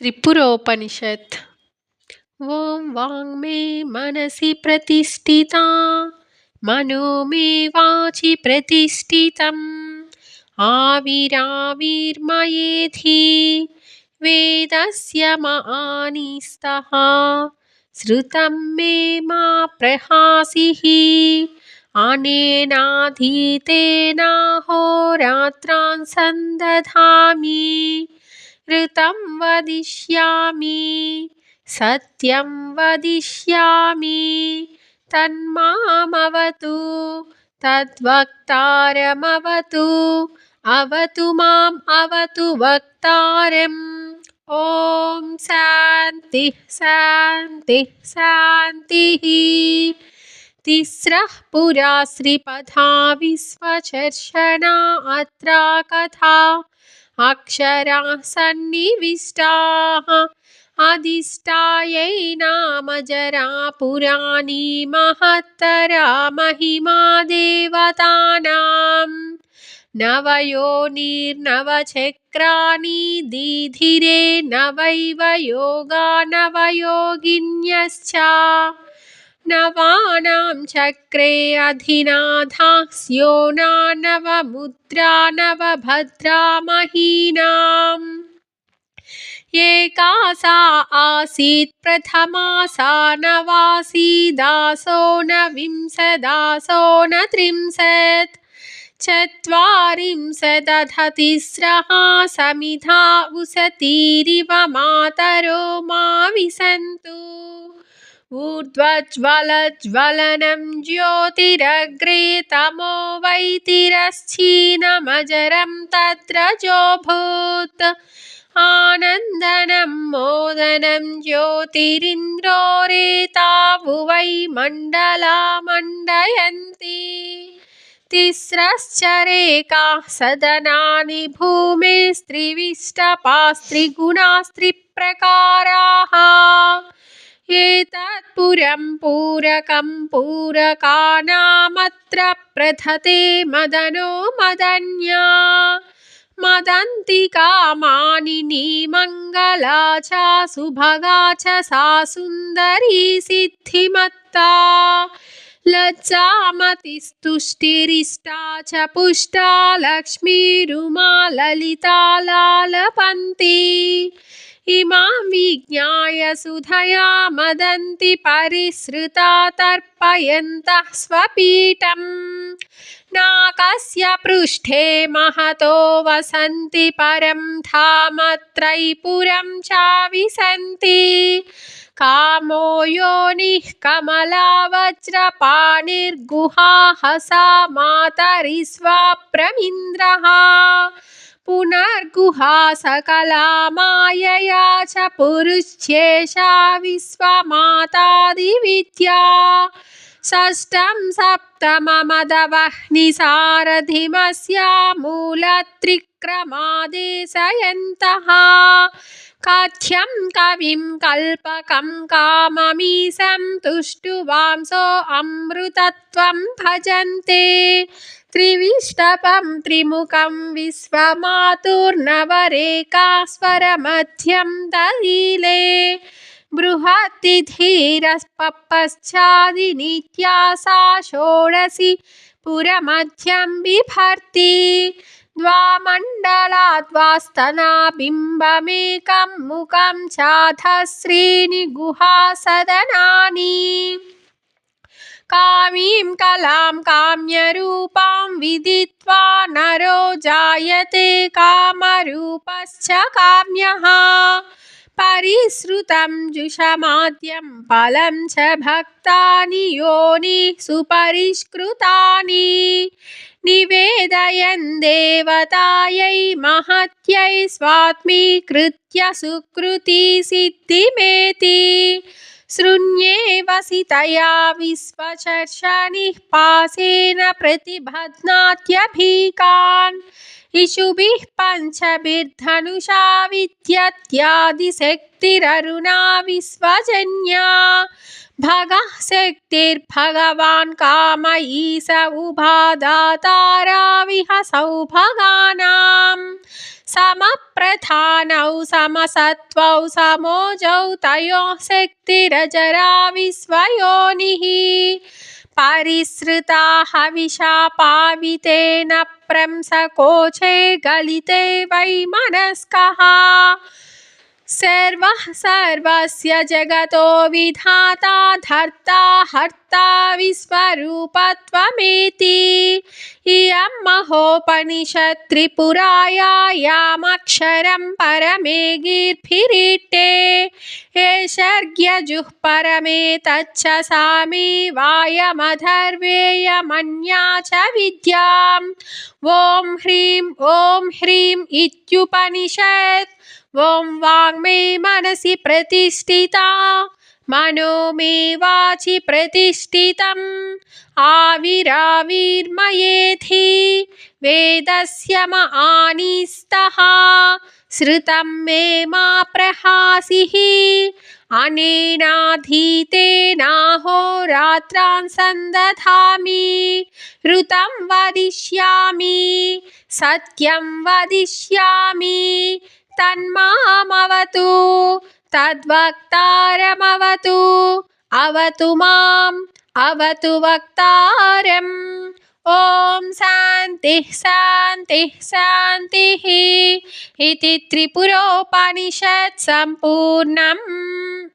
त्रिपुरोपनिषत्। ॐ वाङ्मे मनसि प्रतिष्ठिता मनो मे वाचि प्रतिष्ठितम् आविराविर्मयेधि वेदस्य महानिस्तः श्रुतं मे मा प्रहासिः अनेनाधीतेनाहोरात्रान् सन्दधामि ऋतं वदिष्यामि, सत्यं वदिष्यामि, तन्मामवतु, तद्वक्तारमवतु, अवतु माम् अवतु वक्तारम्। ॐ शान्तिः शान्तिः शान्तिः। तिस्रः पुरा श्रीपथा विश्वचर्षणा अत्रा कथा। अक्षराः सन्निविष्टाः अधिष्ठायै नामजरा पुराणी महत्तरा महिमा देवतानां नवयोनिर्नवचक्राणि दीधिरे नवैव योगा नवयोगिन्यश्च नवानां चक्रे अधिनाथास्यो नवमुद्रा नवभद्रा महीनाम्। एका सा आसीत् प्रथमा सा नवासीदासो न विंशदासो न त्रिंशत् चत्वारिंशदथ तिस्रः समिधा उसतीरिव मातरो मा विशन्तु ऊर्ध्वज्वलज्वलनं ज्योतिरग्रे तमो वैतिरश्चीनमजरं तत्र जोभूत्। आनन्दनं मोदनं ज्योतिरिन्द्रोरेतावुवै मण्डला मण्डयन्ति। तिस्रश्चरेकाः सदनानि भूमिस्त्रिविष्टपास्त्रिगुणास्त्रिप्रकाराः एतत्पुरं पूरकं पूरकानामत्र प्रथते मदनो मदन्या मदन्ति कामानि निमङ्गला च सुभगा च सा सुन्दरी सिद्धिमत्ता लज्जामतिस्तुष्टिरिष्टा च पुष्टा लक्ष्मीरुमा ललिता लालपन्ती इमां विज्ञाय सुधया मदन्ति परिसृता तर्पयन्तः स्वपीठम्। नाकस्य पृष्ठे महतो वसन्ति परं धाम त्रैपुरं च विसन्ति कामो योनिः कमला वज्रपाणिर्गुहाः सा मातरिस्वाप्रमिन्द्रः पुनर्गुहा सकला मायया च पुरुष्येषा विश्वमातादिविद्या। षष्ठं सप्तममदवह्निसारथिमस्य मूलत्रिक्रमादेशयन्तः। काठ्यं कविं कल्पकं काममीशं तुष्टुवांसो अमृतत्वं भजन्ते। त्रिविष्टपं त्रिमुखं विश्वमातुर्नवरेकास्वरमध्यं दलीले। बृहत्तिधीरपश्चादिनित्या सा षोडशी पुरमध्यं बिभर्ति द्वामण्डलाद्वास्तना मुखं चाधश्रीणि गुहासदनानि कामीं कलां काम्यरूपां विदित्वा नरो जायते कामरूपश्च काम्यः परिश्रुतं जुषमाद्यं फलं च भक्तानि योनि सुपरिष्कृतानि निवेदयन् देवतायै महत्यै स्वात्मीकृत्य सुकृतिसिद्धिमेति शृण्येवसितया विश्वचर्षणिः पासेन प्रतिबध्नात्यभीकान् इषुभिः पञ्चभिर्धनुषा विद्यत्यादिशक्तिररुणा विश्वजन्या। भगः शक्तिर्भगवान् कामयी स उभादातारा विहसौ भगानाम्। समप्रधानौ समसत्त्वौ समोजौ तयोः शक्तिरजरा विश्वयोनिः परिसृता हविषा पावितेन प्रंसकोचे गलिते वै मनस्कः सर्वः सर्वस्य जगतो विधाता, धर्ता, हर्ता, विश्वरूपत्वमेति। इयं महोपनिषत् त्रिपुरायामक्षरं परमे गीर्भिरीट्टे एषर्ग्यजुः परमे तच्च सामे वायमधर्वेयमन्या च विद्याम्। ॐ ह्रीं ॐ ह्रीं इत्युपनिषत्। ॐ वाङ्मे मनसि प्रतिष्ठिता मनो मे वाचि प्रतिष्ठितम् आविराविर्मयेधि वेदस्य म आनीस्तः श्रुतं मे मा प्रहासिः अनेनाधीतेनाहोरात्रान् सन्दधामि ऋतं वदिष्यामि सत्यं वदिष्यामि तन्मामवतु तद्वक्तारमवतु अवतु माम् अवतु वक्तारम्। ॐ शान्तिः शान्तिः शान्तिः इति त्रिपुरोपनिषत् सम्पूर्णम्